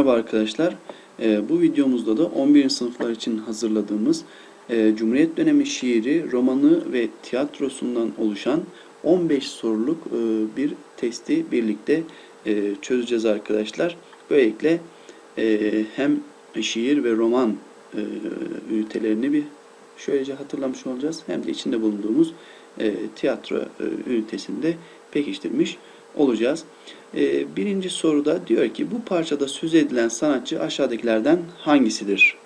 Merhaba arkadaşlar. Ee, bu videomuzda da 11. sınıflar için hazırladığımız e, Cumhuriyet dönemi şiiri, romanı ve tiyatrosundan oluşan 15 soruluk e, bir testi birlikte e, çözeceğiz arkadaşlar. Böylelikle hem şiir ve roman ünitelerini bir şöylece hatırlamış olacağız. Hem de içinde bulunduğumuz tiyatro ünitesinde pekiştirmiş olacağız. E, birinci soruda diyor ki bu parçada söz edilen sanatçı aşağıdakilerden hangisidir?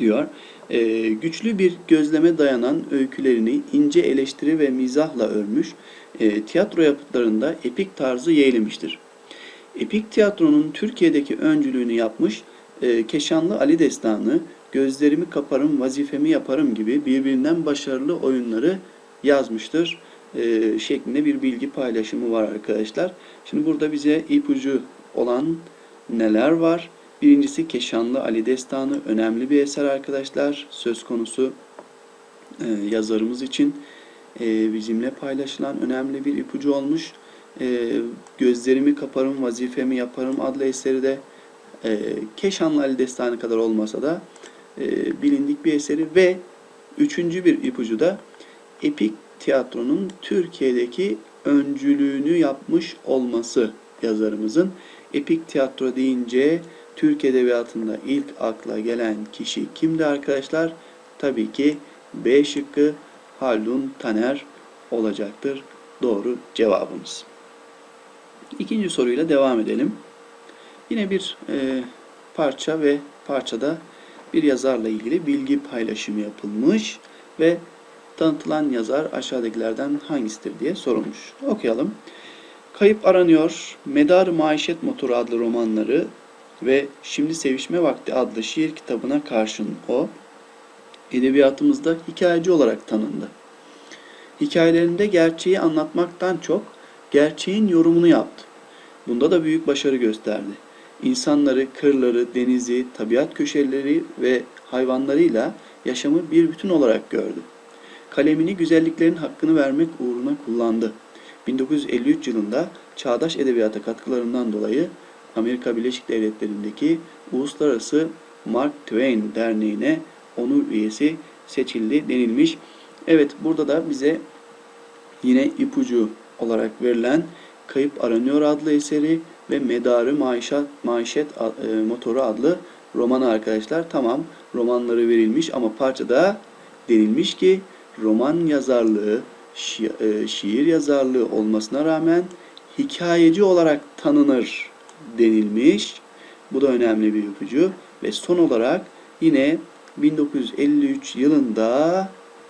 diyor. E, güçlü bir gözleme dayanan öykülerini ince eleştiri ve mizahla örmüş, e, tiyatro yapıtlarında epik tarzı yeğlemiştir. Epik tiyatronun Türkiye'deki öncülüğünü yapmış, e, Keşanlı Ali Destanı, Gözlerimi Kaparım, Vazifemi Yaparım gibi birbirinden başarılı oyunları yazmıştır e, şeklinde bir bilgi paylaşımı var arkadaşlar. Şimdi burada bize ipucu olan neler var? Birincisi Keşanlı Ali Destanı önemli bir eser arkadaşlar. Söz konusu e, yazarımız için e, bizimle paylaşılan önemli bir ipucu olmuş. E, Gözlerimi kaparım, vazifemi yaparım adlı eseri de e, Keşanlı Ali Destanı kadar olmasa da e, bilindik bir eseri ve üçüncü bir ipucu da epik tiyatronun Türkiye'deki öncülüğünü yapmış olması yazarımızın. Epik tiyatro deyince Türk Edebiyatı'nda ilk akla gelen kişi kimdi arkadaşlar? Tabii ki B şıkkı Haldun Taner olacaktır. Doğru cevabımız. İkinci soruyla devam edelim. Yine bir e, parça ve parçada bir yazarla ilgili bilgi paylaşımı yapılmış ve tanıtılan yazar aşağıdakilerden hangisidir diye sorulmuş. Okuyalım. Kayıp Aranıyor, Medar Maişet Motoru adlı romanları ve Şimdi Sevişme Vakti adlı şiir kitabına karşın o, edebiyatımızda hikayeci olarak tanındı. Hikayelerinde gerçeği anlatmaktan çok gerçeğin yorumunu yaptı. Bunda da büyük başarı gösterdi. İnsanları, kırları, denizi, tabiat köşeleri ve hayvanlarıyla yaşamı bir bütün olarak gördü kalemini güzelliklerin hakkını vermek uğruna kullandı. 1953 yılında çağdaş edebiyata katkılarından dolayı Amerika Birleşik Devletleri'ndeki Uluslararası Mark Twain Derneği'ne onur üyesi seçildi denilmiş. Evet burada da bize yine ipucu olarak verilen Kayıp Aranıyor adlı eseri ve Medarı Maişet, Maişet e, Motoru adlı romanı arkadaşlar. Tamam romanları verilmiş ama parçada denilmiş ki roman yazarlığı, şi e, şiir yazarlığı olmasına rağmen hikayeci olarak tanınır denilmiş. Bu da önemli bir ipucu. Ve son olarak yine 1953 yılında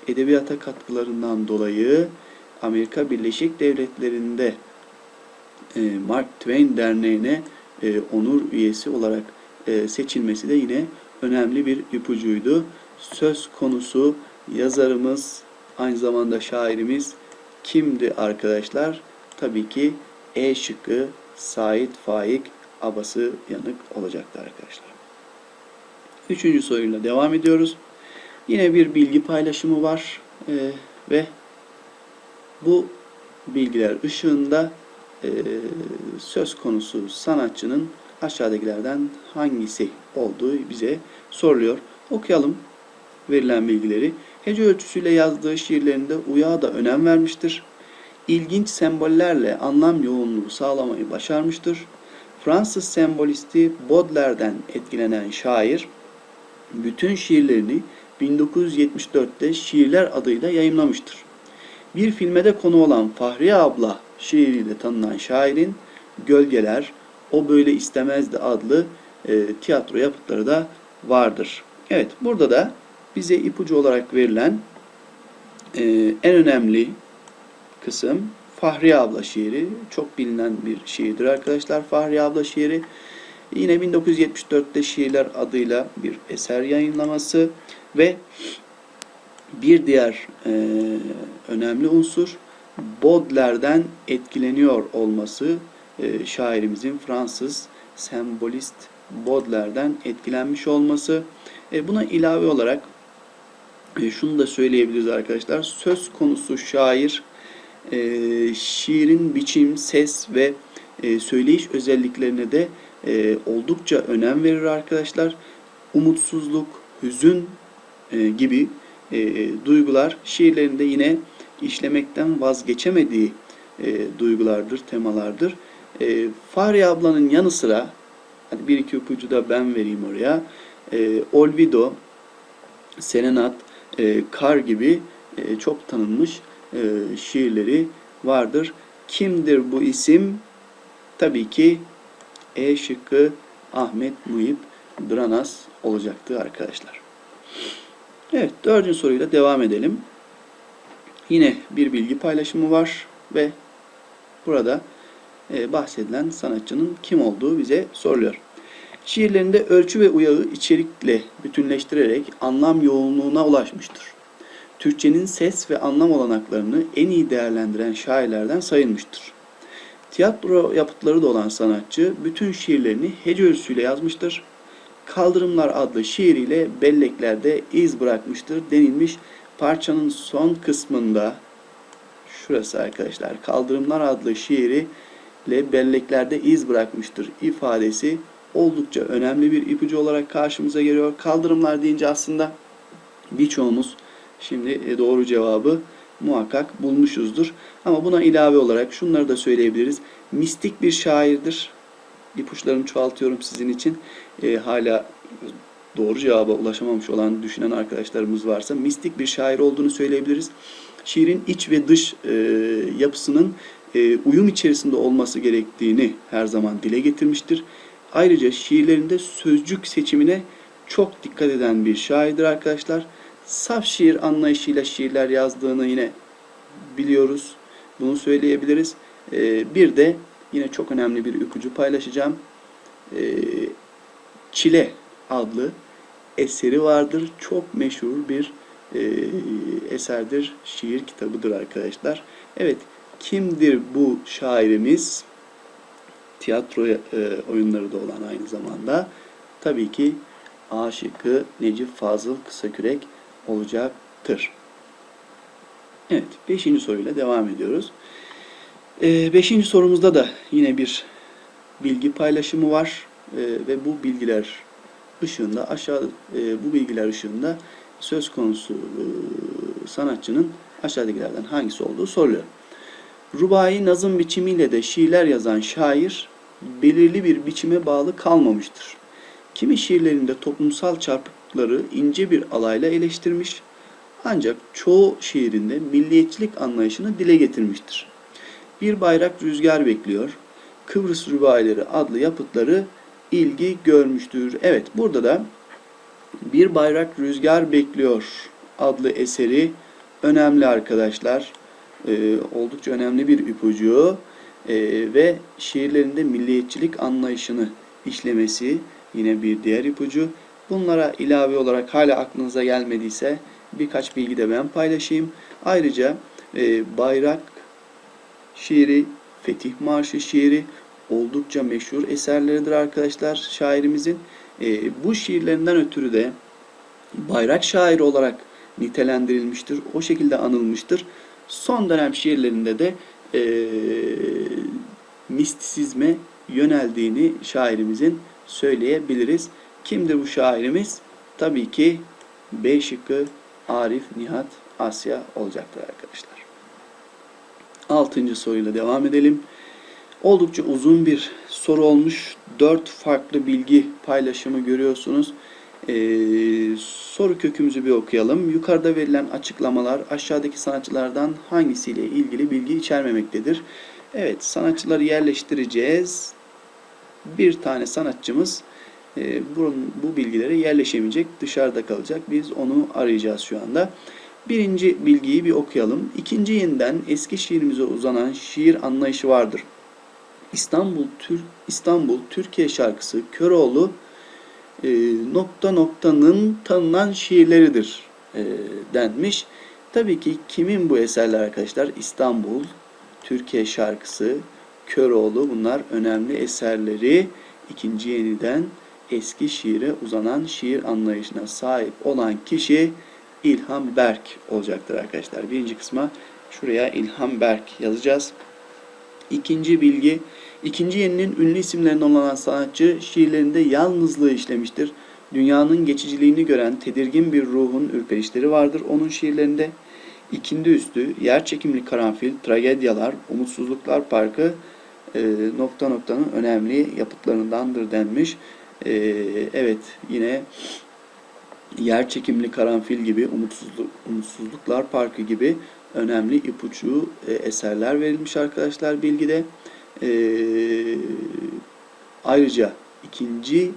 edebiyata katkılarından dolayı Amerika Birleşik Devletleri'nde e, Mark Twain Derneği'ne e, onur üyesi olarak seçilmesi de yine önemli bir ipucuydu. Söz konusu yazarımız, aynı zamanda şairimiz kimdi arkadaşlar? Tabii ki E şıkkı Sait Faik Abası Yanık olacaktı arkadaşlar. Üçüncü soruyla devam ediyoruz. Yine bir bilgi paylaşımı var ee, ve bu bilgiler ışığında e, söz konusu sanatçının aşağıdakilerden hangisi olduğu bize soruluyor. Okuyalım verilen bilgileri. Hece ölçüsüyle yazdığı şiirlerinde uyağa da önem vermiştir. İlginç sembollerle anlam yoğunluğu sağlamayı başarmıştır. Fransız sembolisti Baudelaire'den etkilenen şair, bütün şiirlerini 1974'te Şiirler adıyla yayımlamıştır. Bir filmede konu olan Fahriye Abla şiiriyle tanınan şairin Gölgeler, O Böyle İstemezdi adlı e, tiyatro yapıtları da vardır. Evet burada da bize ipucu olarak verilen e, en önemli kısım Fahri Abla şiiri. Çok bilinen bir şiirdir arkadaşlar Fahri Abla şiiri. Yine 1974'te Şiirler adıyla bir eser yayınlaması ve bir diğer e, önemli unsur Baudelaire'den etkileniyor olması e, şairimizin Fransız sembolist Baudelaire'den etkilenmiş olması. E, buna ilave olarak e, şunu da söyleyebiliriz arkadaşlar. Söz konusu şair e, şiirin biçim, ses ve e, söyleyiş özelliklerine de e, oldukça önem verir arkadaşlar. Umutsuzluk, hüzün e, gibi e, duygular şiirlerinde yine işlemekten vazgeçemediği e, duygulardır, temalardır. E, Fahriye ablanın yanı sıra, hadi bir iki ipucu da ben vereyim oraya. E, Olvido, Serenat, e, Kar gibi e, çok tanınmış e, şiirleri vardır. Kimdir bu isim? Tabii ki E şıkkı Ahmet Muhip Dranas olacaktı arkadaşlar. Evet, dördüncü soruyla devam edelim. Yine bir bilgi paylaşımı var ve burada e, bahsedilen sanatçının kim olduğu bize soruluyor. Şiirlerinde ölçü ve uyağı içerikle bütünleştirerek anlam yoğunluğuna ulaşmıştır. Türkçenin ses ve anlam olanaklarını en iyi değerlendiren şairlerden sayılmıştır. Tiyatro yapıtları da olan sanatçı bütün şiirlerini hece ölçüsüyle yazmıştır. Kaldırımlar adlı şiiriyle belleklerde iz bırakmıştır denilmiş. Parçanın son kısmında şurası arkadaşlar Kaldırımlar adlı şiiri ile belleklerde iz bırakmıştır ifadesi oldukça önemli bir ipucu olarak karşımıza geliyor. Kaldırımlar deyince aslında birçoğumuz şimdi e, doğru cevabı muhakkak bulmuşuzdur. Ama buna ilave olarak şunları da söyleyebiliriz. Mistik bir şairdir. İpuçlarımı çoğaltıyorum sizin için. E, hala doğru cevaba ulaşamamış olan düşünen arkadaşlarımız varsa mistik bir şair olduğunu söyleyebiliriz. Şiirin iç ve dış e, yapısının e, uyum içerisinde olması gerektiğini her zaman dile getirmiştir. Ayrıca şiirlerinde sözcük seçimine çok dikkat eden bir şairdir arkadaşlar. Saf şiir anlayışıyla şiirler yazdığını yine biliyoruz. Bunu söyleyebiliriz. E, bir de yine çok önemli bir ipucu paylaşacağım. E, Çile adlı eseri vardır. Çok meşhur bir e, eserdir. Şiir kitabıdır arkadaşlar. Evet, kimdir bu şairimiz? Tiyatro e, oyunları da olan aynı zamanda. Tabii ki A şıkkı Necip Fazıl Kısakürek olacaktır. Evet, beşinci soruyla devam ediyoruz. E, beşinci sorumuzda da yine bir bilgi paylaşımı var e, ve bu bilgiler ışığında aşağı e, bu bilgiler ışığında söz konusu e, sanatçının aşağıdakilerden hangisi olduğu soruluyor. Rubai nazım biçimiyle de şiirler yazan şair belirli bir biçime bağlı kalmamıştır. Kimi şiirlerinde toplumsal çarpıkları ince bir alayla eleştirmiş ancak çoğu şiirinde milliyetçilik anlayışını dile getirmiştir. Bir bayrak rüzgar bekliyor. Kıbrıs Rübaileri adlı yapıtları ilgi görmüştür. Evet burada da Bir Bayrak Rüzgar Bekliyor adlı eseri önemli arkadaşlar. Ee, oldukça önemli bir ipucu ee, ve şiirlerinde milliyetçilik anlayışını işlemesi yine bir diğer ipucu. Bunlara ilave olarak hala aklınıza gelmediyse birkaç bilgi de ben paylaşayım. Ayrıca e, Bayrak şiiri, Fetih Marşı şiiri oldukça meşhur eserleridir arkadaşlar şairimizin. E, bu şiirlerinden ötürü de bayrak şairi olarak nitelendirilmiştir. O şekilde anılmıştır. Son dönem şiirlerinde de e, mistisizme yöneldiğini şairimizin söyleyebiliriz. Kimdir bu şairimiz? Tabii ki B şıkkı Arif Nihat Asya olacaktır arkadaşlar. Altıncı soruyla devam edelim. Oldukça uzun bir soru olmuş. Dört farklı bilgi paylaşımı görüyorsunuz. Ee, soru kökümüzü bir okuyalım. Yukarıda verilen açıklamalar aşağıdaki sanatçılardan hangisiyle ilgili bilgi içermemektedir? Evet, sanatçıları yerleştireceğiz. Bir tane sanatçımız e, bu, bu bilgilere yerleşemeyecek, dışarıda kalacak. Biz onu arayacağız şu anda. Birinci bilgiyi bir okuyalım. İkinci yeniden eski şiirimize uzanan şiir anlayışı vardır. İstanbul Tür İstanbul Türkiye şarkısı Köroğlu e, nokta noktanın tanınan şiirleridir e, denmiş. Tabii ki kimin bu eserler arkadaşlar? İstanbul Türkiye şarkısı Köroğlu bunlar önemli eserleri. İkinci yeniden eski şiire uzanan şiir anlayışına sahip olan kişi İlham Berk olacaktır arkadaşlar. Birinci kısma şuraya İlham Berk yazacağız. İkinci bilgi, ikinci yeninin ünlü isimlerinden olan sanatçı şiirlerinde yalnızlığı işlemiştir. Dünyanın geçiciliğini gören tedirgin bir ruhun ürperişleri vardır onun şiirlerinde. İkindi üstü, yer çekimli karanfil, tragedyalar, umutsuzluklar parkı e, nokta noktanın önemli yapıtlarındandır denmiş. E, evet yine yer çekimli karanfil gibi, umutsuzluk, umutsuzluklar parkı gibi önemli ipucu e, eserler verilmiş arkadaşlar bilgide. E, ayrıca ikinci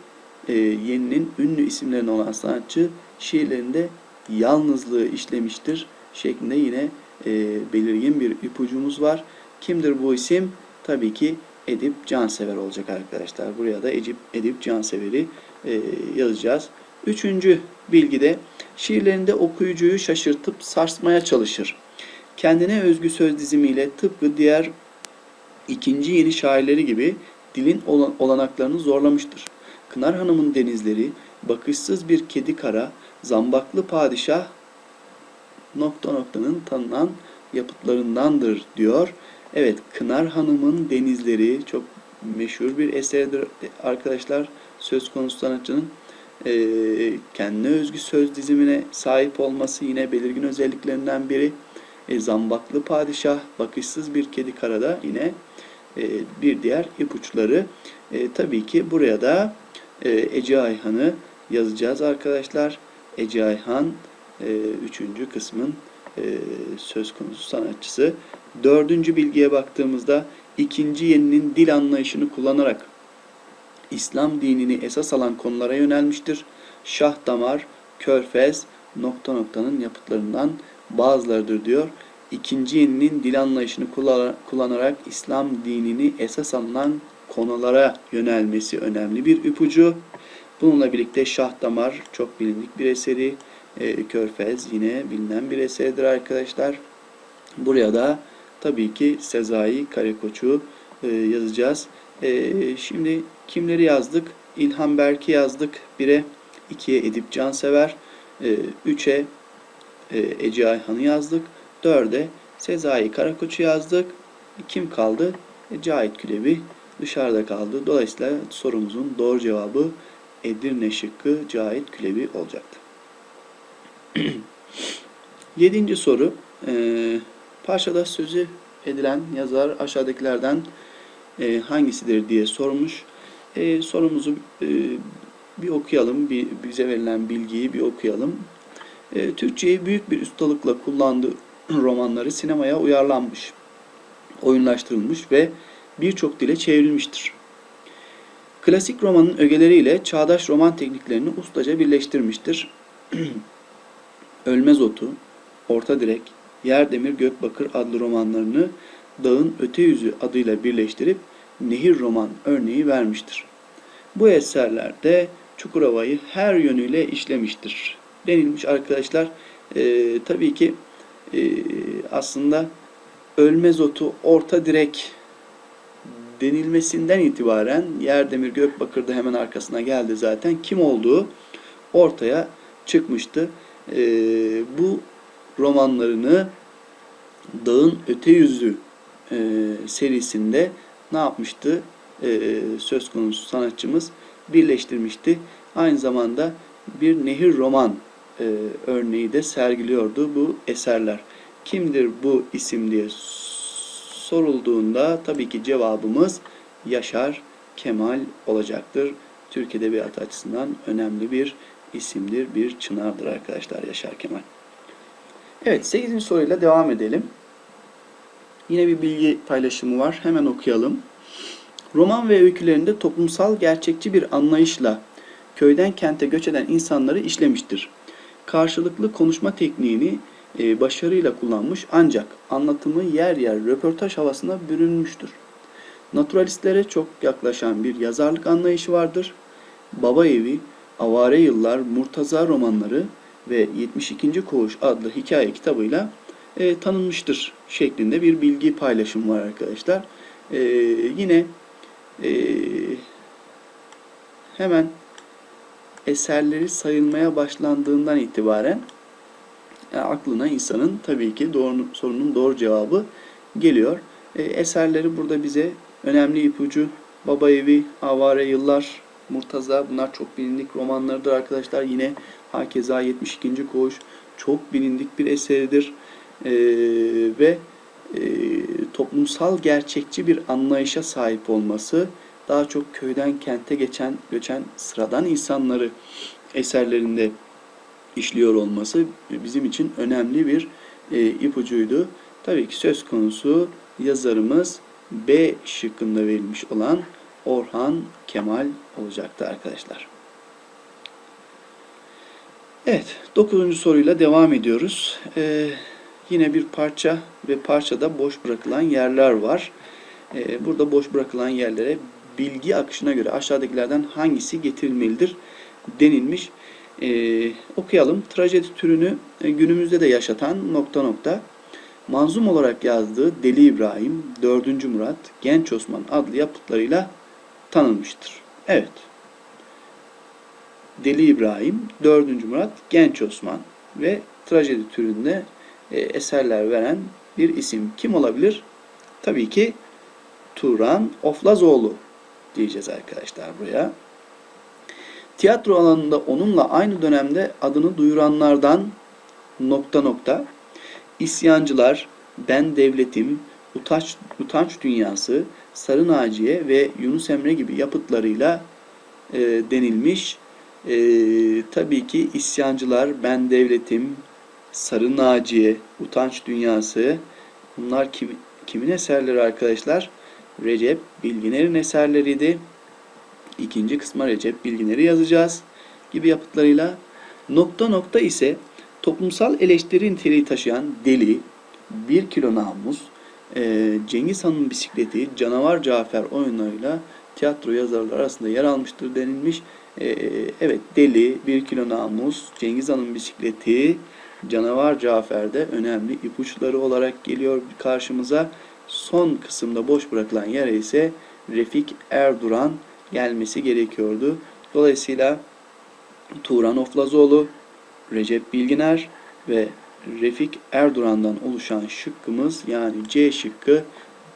e, yeninin ünlü isimlerinden olan sanatçı şiirlerinde yalnızlığı işlemiştir şeklinde yine e, belirgin bir ipucumuz var. Kimdir bu isim? Tabii ki Edip Cansever olacak arkadaşlar. Buraya da Edip, Edip Cansever'i e, yazacağız. Üçüncü bilgide şiirlerinde okuyucuyu şaşırtıp sarsmaya çalışır. Kendine özgü söz dizimiyle tıpkı diğer ikinci yeni şairleri gibi dilin olan- olanaklarını zorlamıştır. Kınar Hanım'ın denizleri, bakışsız bir kedi kara, zambaklı padişah nokta noktanın tanınan yapıtlarındandır diyor. Evet, Kınar Hanım'ın denizleri çok meşhur bir eserdir arkadaşlar. Söz konusu sanatçının eee, kendine özgü söz dizimine sahip olması yine belirgin özelliklerinden biri. E, Zambaklı Padişah, Bakışsız Bir Kedi Karada yine e, bir diğer ipuçları. E, tabii ki buraya da e, Ece Ayhan'ı yazacağız arkadaşlar. Ece Ayhan e, üçüncü kısmın e, söz konusu sanatçısı. Dördüncü bilgiye baktığımızda ikinci yeninin dil anlayışını kullanarak İslam dinini esas alan konulara yönelmiştir. Şah damar, körfez, nokta noktanın yapıtlarından bazılarıdır diyor. İkinci yeninin dil anlayışını kulla- kullanarak İslam dinini esas alınan konulara yönelmesi önemli bir ipucu. Bununla birlikte Şah Damar çok bilindik bir eseri. E, Körfez yine bilinen bir eserdir arkadaşlar. Buraya da tabii ki Sezai Karakoç'u e, yazacağız. E, şimdi kimleri yazdık? İlhan Berk'i yazdık. 1'e, 2'ye Edip Cansever, e, 3'e e, Ece Ayhan'ı yazdık. 4'e Sezai Karakoç'u yazdık. Kim kaldı? E, Cahit Külebi dışarıda kaldı. Dolayısıyla sorumuzun doğru cevabı Edirne şıkkı Cahit Külebi olacaktı. Yedinci soru. Ee, parçada sözü edilen yazar aşağıdakilerden e, hangisidir diye sormuş. E, sorumuzu e, bir okuyalım. Bir, bize verilen bilgiyi bir okuyalım. E, Türkçeyi büyük bir ustalıkla kullandığı romanları sinemaya uyarlanmış, oyunlaştırılmış ve birçok dile çevrilmiştir. Klasik romanın ögeleriyle çağdaş roman tekniklerini ustaca birleştirmiştir. Ölmez Otu, Orta Direk, Yer Demir Gökbakır adlı romanlarını Dağın Öte Yüzü adıyla birleştirip Nehir roman örneği vermiştir. Bu eserlerde Çukurova'yı her yönüyle işlemiştir. Denilmiş arkadaşlar. Ee, tabii ki e, aslında Ölmez Otu, Orta Direk denilmesinden itibaren Yerdemir Gökbakır'da hemen arkasına geldi zaten. Kim olduğu ortaya çıkmıştı. Ee, bu romanlarını Dağın Öte Yüzü e, serisinde ne yapmıştı? Ee, söz konusu sanatçımız birleştirmişti. Aynı zamanda bir nehir roman e, örneği de sergiliyordu bu eserler. Kimdir bu isim diye sorulduğunda tabii ki cevabımız Yaşar Kemal olacaktır. Türk Edebiyatı açısından önemli bir isimdir, bir çınardır arkadaşlar Yaşar Kemal. Evet 8. soruyla devam edelim. Yine bir bilgi paylaşımı var. Hemen okuyalım. Roman ve öykülerinde toplumsal gerçekçi bir anlayışla köyden kente göç eden insanları işlemiştir. Karşılıklı konuşma tekniğini e, başarıyla kullanmış ancak anlatımı yer yer röportaj havasına bürünmüştür. Naturalistlere çok yaklaşan bir yazarlık anlayışı vardır. Baba Evi, Avare Yıllar, Murtaza romanları ve 72. Koğuş adlı hikaye kitabıyla e, tanınmıştır şeklinde bir bilgi paylaşım var arkadaşlar. E, yine e, hemen eserleri sayılmaya başlandığından itibaren e, aklına insanın tabii ki doğru, sorunun doğru cevabı geliyor. E, eserleri burada bize önemli ipucu. Baba Evi, Avare Yıllar, Murtaza bunlar çok bilindik romanlarıdır arkadaşlar. Yine Hakeza 72. Koğuş çok bilindik bir eseridir. E, ve e, toplumsal gerçekçi bir anlayışa sahip olması daha çok köyden kente geçen göçen sıradan insanları eserlerinde işliyor olması bizim için önemli bir e, ipucuydu. Tabii ki söz konusu yazarımız B şıkkında verilmiş olan Orhan Kemal olacaktı arkadaşlar. Evet, dokuzuncu soruyla devam ediyoruz. Ee, yine bir parça ve parçada boş bırakılan yerler var. Ee, burada boş bırakılan yerlere bilgi akışına göre aşağıdakilerden hangisi getirilmelidir denilmiş. Ee, okuyalım. Trajedi türünü e, günümüzde de yaşatan nokta nokta. Manzum olarak yazdığı Deli İbrahim, 4. Murat, Genç Osman adlı yapıtlarıyla tanınmıştır. Evet. Deli İbrahim, 4. Murat, Genç Osman ve trajedi türünde e, eserler veren bir isim. Kim olabilir? Tabii ki Turan Oflazoğlu diyeceğiz arkadaşlar buraya. Tiyatro alanında onunla aynı dönemde adını duyuranlardan nokta nokta İsyancılar, Ben Devletim, Utanç, Utanç Dünyası, Sarı Naciye ve Yunus Emre gibi yapıtlarıyla e, denilmiş. E, tabii ki isyancılar, Ben Devletim, Sarı Naciye, Utanç Dünyası bunlar kim, kimin eserleri arkadaşlar? Recep Bilginer'in eserleriydi. İkinci kısma Recep Bilginer'i yazacağız gibi yapıtlarıyla. Nokta nokta ise toplumsal eleştiri niteliği taşıyan Deli, Bir Kilo Namus, e, Cengiz Han'ın bisikleti, Canavar Cafer oyunlarıyla tiyatro yazarları arasında yer almıştır denilmiş. E, evet Deli, Bir Kilo Namus, Cengiz Han'ın bisikleti, Canavar Cafer'de önemli ipuçları olarak geliyor karşımıza. Son kısımda boş bırakılan yere ise Refik Erduran gelmesi gerekiyordu. Dolayısıyla Turan Oflazoğlu, Recep Bilginer ve Refik Erduran'dan oluşan şıkkımız yani C şıkkı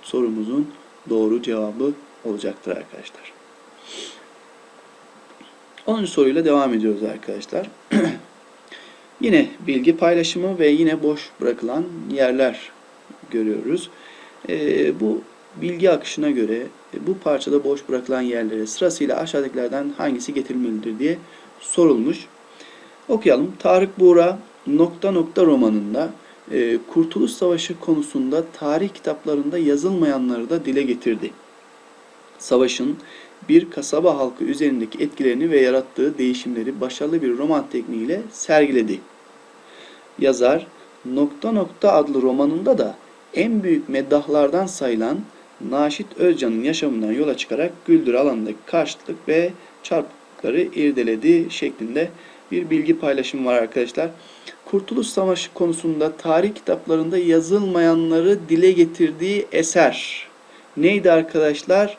sorumuzun doğru cevabı olacaktır arkadaşlar. 10. soruyla devam ediyoruz arkadaşlar. yine bilgi paylaşımı ve yine boş bırakılan yerler görüyoruz. Ee, bu bilgi akışına göre e, bu parçada boş bırakılan yerlere sırasıyla aşağıdakilerden hangisi getirilmelidir diye sorulmuş. Okuyalım. Tarık Buğra nokta nokta romanında e, Kurtuluş Savaşı konusunda tarih kitaplarında yazılmayanları da dile getirdi. Savaşın bir kasaba halkı üzerindeki etkilerini ve yarattığı değişimleri başarılı bir roman tekniğiyle sergiledi. Yazar nokta nokta adlı romanında da en büyük meddahlardan sayılan Naşit Özcan'ın yaşamından yola çıkarak Güldür alanındaki karşıtlık ve çarpıklıkları irdeledi şeklinde bir bilgi paylaşımı var arkadaşlar. Kurtuluş Savaşı konusunda tarih kitaplarında yazılmayanları dile getirdiği eser neydi arkadaşlar?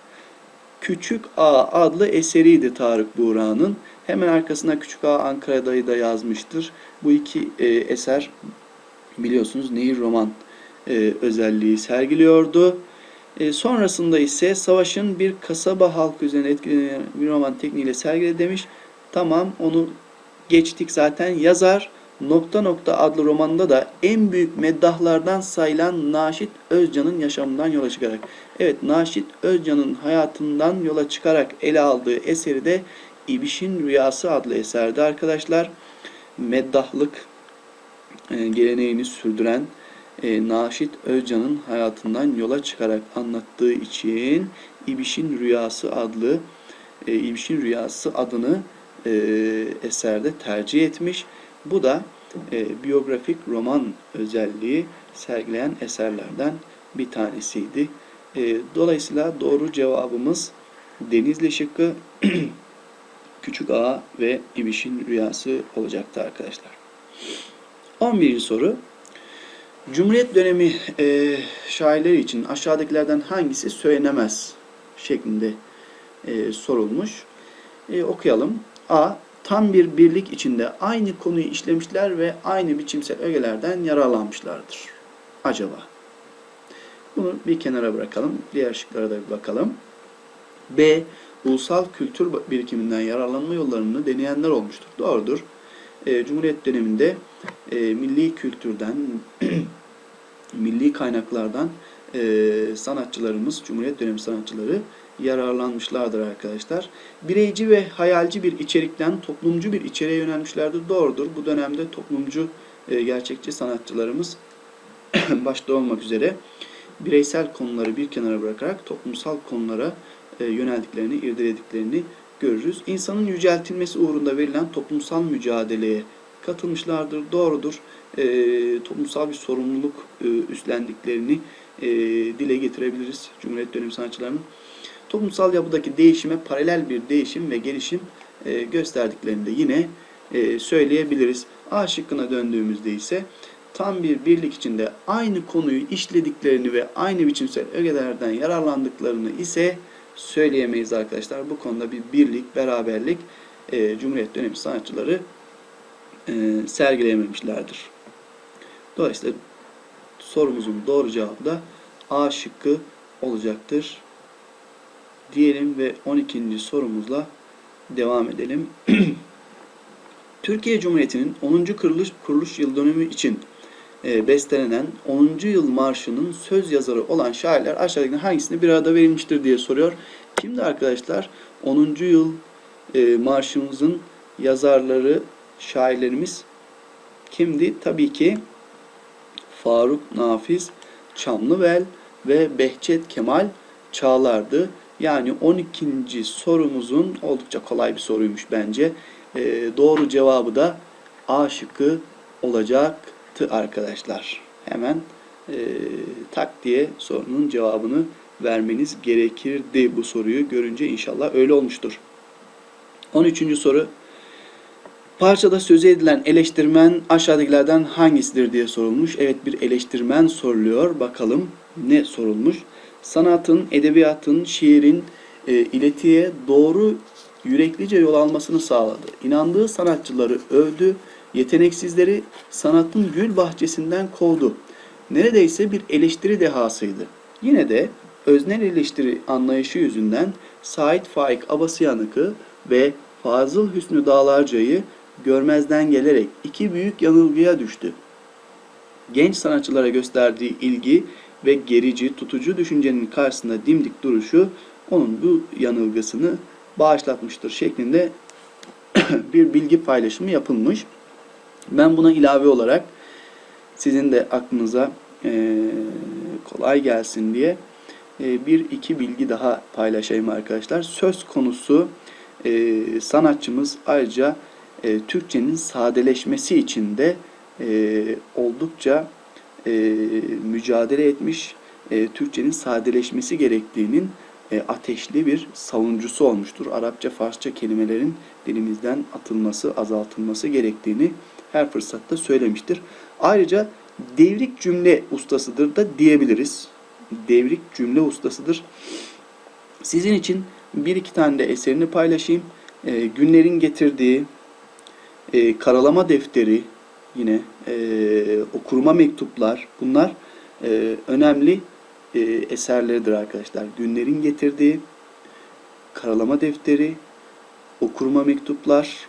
Küçük A adlı eseriydi Tarık Buğra'nın. Hemen arkasına Küçük A Ankara'dayı da yazmıştır. Bu iki e, eser biliyorsunuz Nehir Roman e, özelliği sergiliyordu. E, sonrasında ise savaşın bir kasaba halkı üzerine etkilenen bir roman tekniğiyle sergiledi demiş. Tamam onu geçtik zaten. Yazar nokta nokta adlı romanda da en büyük meddahlardan sayılan Naşit Özcan'ın yaşamından yola çıkarak. Evet Naşit Özcan'ın hayatından yola çıkarak ele aldığı eseri de İbiş'in Rüyası adlı eserde arkadaşlar. Meddahlık e, geleneğini sürdüren e, Naşit Özcan'ın hayatından yola çıkarak anlattığı için İbiş'in Rüyası adlı e, İbiş'in Rüyası adını e, eserde tercih etmiş. Bu da e, biyografik roman özelliği sergileyen eserlerden bir tanesiydi. E, dolayısıyla doğru cevabımız Denizli şıkkı Küçük Ağa ve İbiş'in Rüyası olacaktı arkadaşlar. 11. soru. Cumhuriyet dönemi e, şairleri için aşağıdakilerden hangisi söylenemez şeklinde e, sorulmuş. E, okuyalım. A. Tam bir birlik içinde aynı konuyu işlemişler ve aynı biçimsel ögelerden yararlanmışlardır. Acaba? Bunu bir kenara bırakalım. Diğer şıklara da bir bakalım. B. Ulusal kültür birikiminden yararlanma yollarını deneyenler olmuştur. Doğrudur. E, Cumhuriyet döneminde e, milli kültürden, milli kaynaklardan e, sanatçılarımız, Cumhuriyet dönemi sanatçıları yararlanmışlardır arkadaşlar. Bireyci ve hayalci bir içerikten toplumcu bir içeriğe yönelmişlerdir. Doğrudur. Bu dönemde toplumcu e, gerçekçi sanatçılarımız başta olmak üzere bireysel konuları bir kenara bırakarak toplumsal konulara e, yöneldiklerini, irdelediklerini görürüz. İnsanın yüceltilmesi uğrunda verilen toplumsal mücadeleye katılmışlardır. Doğrudur. E, toplumsal bir sorumluluk e, üstlendiklerini e, dile getirebiliriz Cumhuriyet dönemi sanatçılarının. Toplumsal yapıdaki değişime paralel bir değişim ve gelişim e, gösterdiklerini de yine e, söyleyebiliriz. A şıkkına döndüğümüzde ise tam bir birlik içinde aynı konuyu işlediklerini ve aynı biçimsel ögelerden yararlandıklarını ise söyleyemeyiz arkadaşlar. Bu konuda bir birlik, beraberlik e, Cumhuriyet dönemi sanatçıları e, sergileyememişlerdir. Dolayısıyla sorumuzun doğru cevabı da A şıkkı olacaktır. Diyelim ve 12. sorumuzla devam edelim. Türkiye Cumhuriyeti'nin 10. kuruluş, kuruluş yıl dönümü için e, bestelenen 10. yıl marşının söz yazarı olan şairler aşağıdaki hangisinde bir arada verilmiştir diye soruyor. Şimdi arkadaşlar 10. yıl e, marşımızın yazarları, şairlerimiz kimdi? Tabii ki Faruk Nafiz Çamlıvel ve Behçet Kemal Çağlar'dı. Yani 12. sorumuzun oldukça kolay bir soruymuş bence. E, doğru cevabı da A şıkkı olacaktı arkadaşlar. Hemen e, tak diye sorunun cevabını vermeniz gerekirdi bu soruyu görünce inşallah öyle olmuştur. 13. soru. Parçada sözü edilen eleştirmen aşağıdakilerden hangisidir diye sorulmuş. Evet bir eleştirmen soruluyor. Bakalım ne sorulmuş. Sanatın, edebiyatın, şiirin e, iletiye doğru yüreklice yol almasını sağladı. İnandığı sanatçıları övdü, yeteneksizleri sanatın gül bahçesinden kovdu. Neredeyse bir eleştiri dehasıydı. Yine de öznel eleştiri anlayışı yüzünden Said Faik Abasıyanık'ı ve Fazıl Hüsnü Dağlarca'yı görmezden gelerek iki büyük yanılgıya düştü. Genç sanatçılara gösterdiği ilgi ve gerici, tutucu düşüncenin karşısında dimdik duruşu onun bu yanılgısını bağışlatmıştır şeklinde bir bilgi paylaşımı yapılmış. Ben buna ilave olarak sizin de aklınıza kolay gelsin diye bir iki bilgi daha paylaşayım arkadaşlar. Söz konusu sanatçımız ayrıca e, Türkçenin sadeleşmesi için de e, oldukça e, mücadele etmiş. E, Türkçenin sadeleşmesi gerektiğinin e, ateşli bir savuncusu olmuştur. Arapça, Farsça kelimelerin dilimizden atılması, azaltılması gerektiğini her fırsatta söylemiştir. Ayrıca devrik cümle ustasıdır da diyebiliriz. Devrik cümle ustasıdır. Sizin için bir iki tane de eserini paylaşayım. E, günlerin getirdiği e, karalama defteri, yine e, okurma mektuplar bunlar e, önemli e, eserleridir arkadaşlar. Günlerin getirdiği karalama defteri, okurma mektuplar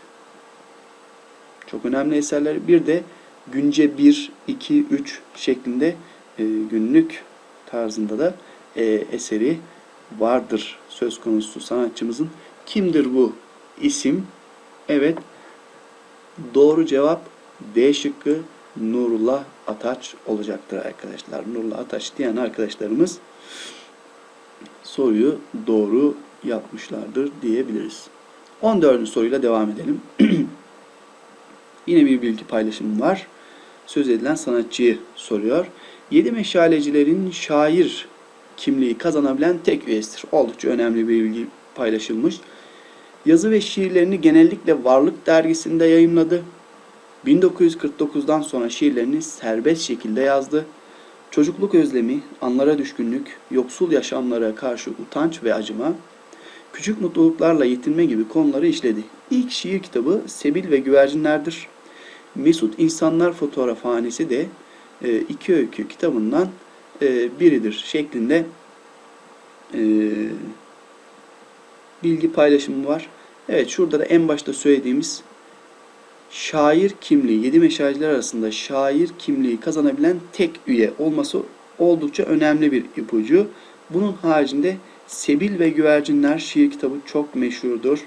çok önemli eserler. Bir de günce 1, 2, 3 şeklinde e, günlük tarzında da e, eseri vardır söz konusu sanatçımızın. Kimdir bu isim? Evet, doğru cevap D şıkkı Nurullah Ataç olacaktır arkadaşlar. Nurullah Ataç diyen arkadaşlarımız soruyu doğru yapmışlardır diyebiliriz. 14. soruyla devam edelim. Yine bir bilgi paylaşımı var. Söz edilen sanatçıyı soruyor. Yedi meşalecilerin şair kimliği kazanabilen tek üyesidir. Oldukça önemli bir bilgi paylaşılmış. Yazı ve şiirlerini genellikle Varlık dergisinde yayımladı. 1949'dan sonra şiirlerini serbest şekilde yazdı. Çocukluk özlemi, anlara düşkünlük, yoksul yaşamlara karşı utanç ve acıma, küçük mutluluklarla yetinme gibi konuları işledi. İlk şiir kitabı Sebil ve Güvercinler'dir. Mesut İnsanlar Fotoğrafhanesi de e, iki öykü kitabından e, biridir şeklinde e, bilgi paylaşımı var. Evet şurada da en başta söylediğimiz şair kimliği, yedi meşalciler arasında şair kimliği kazanabilen tek üye olması oldukça önemli bir ipucu. Bunun haricinde Sebil ve Güvercinler şiir kitabı çok meşhurdur.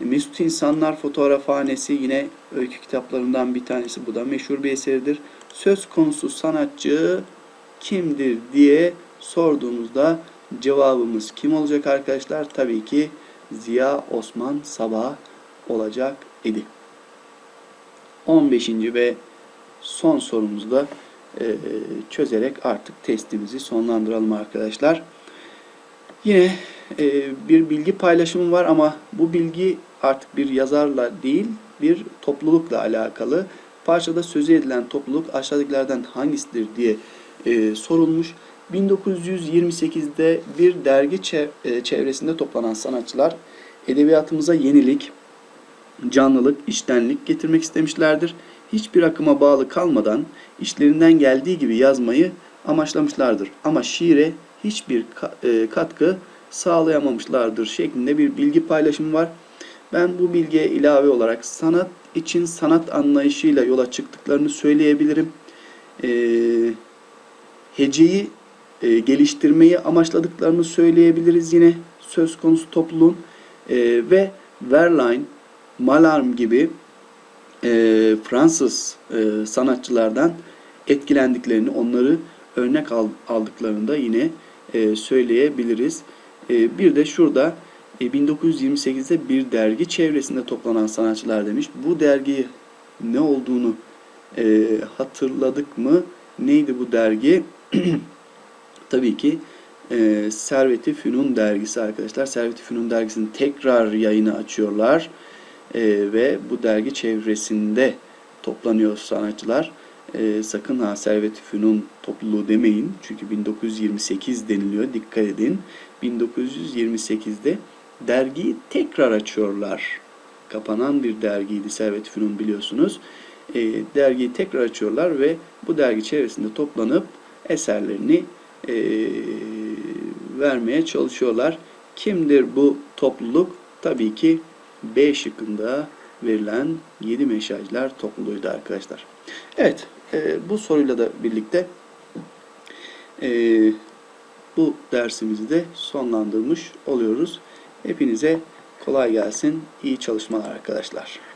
Mesut İnsanlar Fotoğrafhanesi yine öykü kitaplarından bir tanesi. Bu da meşhur bir eseridir. Söz konusu sanatçı kimdir diye sorduğumuzda cevabımız kim olacak arkadaşlar? Tabii ki Ziya Osman Sabah olacak idi. 15. ve son sorumuzu da e, çözerek artık testimizi sonlandıralım arkadaşlar. Yine e, bir bilgi paylaşımı var ama bu bilgi artık bir yazarla değil bir toplulukla alakalı. Parçada sözü edilen topluluk aşağıdakilerden hangisidir diye e, sorulmuş. 1928'de bir dergi e, çevresinde toplanan sanatçılar edebiyatımıza yenilik, canlılık, içtenlik getirmek istemişlerdir. Hiçbir akıma bağlı kalmadan işlerinden geldiği gibi yazmayı amaçlamışlardır. Ama şiire hiçbir e, katkı sağlayamamışlardır şeklinde bir bilgi paylaşımı var. Ben bu bilgiye ilave olarak sanat için sanat anlayışıyla yola çıktıklarını söyleyebilirim. Ee, heceyi e, geliştirmeyi amaçladıklarını söyleyebiliriz yine söz konusu topluluğun Ee, ve Verlaine, Mallarmé gibi e, Fransız e, sanatçılardan etkilendiklerini, onları örnek al- aldıklarını da yine e, söyleyebiliriz. E, bir de şurada e, 1928'de bir dergi çevresinde toplanan sanatçılar demiş. Bu dergi ne olduğunu e, hatırladık mı? Neydi bu dergi? Tabii ki e, Servet-i Fünun dergisi arkadaşlar. Servet-i Fünun dergisinin tekrar yayını açıyorlar. E, ve bu dergi çevresinde toplanıyor sanatçılar. E, sakın ha Servet-i Fünun topluluğu demeyin. Çünkü 1928 deniliyor. Dikkat edin. 1928'de dergiyi tekrar açıyorlar. Kapanan bir dergiydi Servet-i Fünun biliyorsunuz. E, dergiyi tekrar açıyorlar ve bu dergi çevresinde toplanıp eserlerini e, vermeye çalışıyorlar. Kimdir bu topluluk? Tabii ki B şıkkında verilen 7 meşalciler topluluğuydu arkadaşlar. Evet, e, bu soruyla da birlikte e, bu dersimizi de sonlandırmış oluyoruz. Hepinize kolay gelsin, iyi çalışmalar arkadaşlar.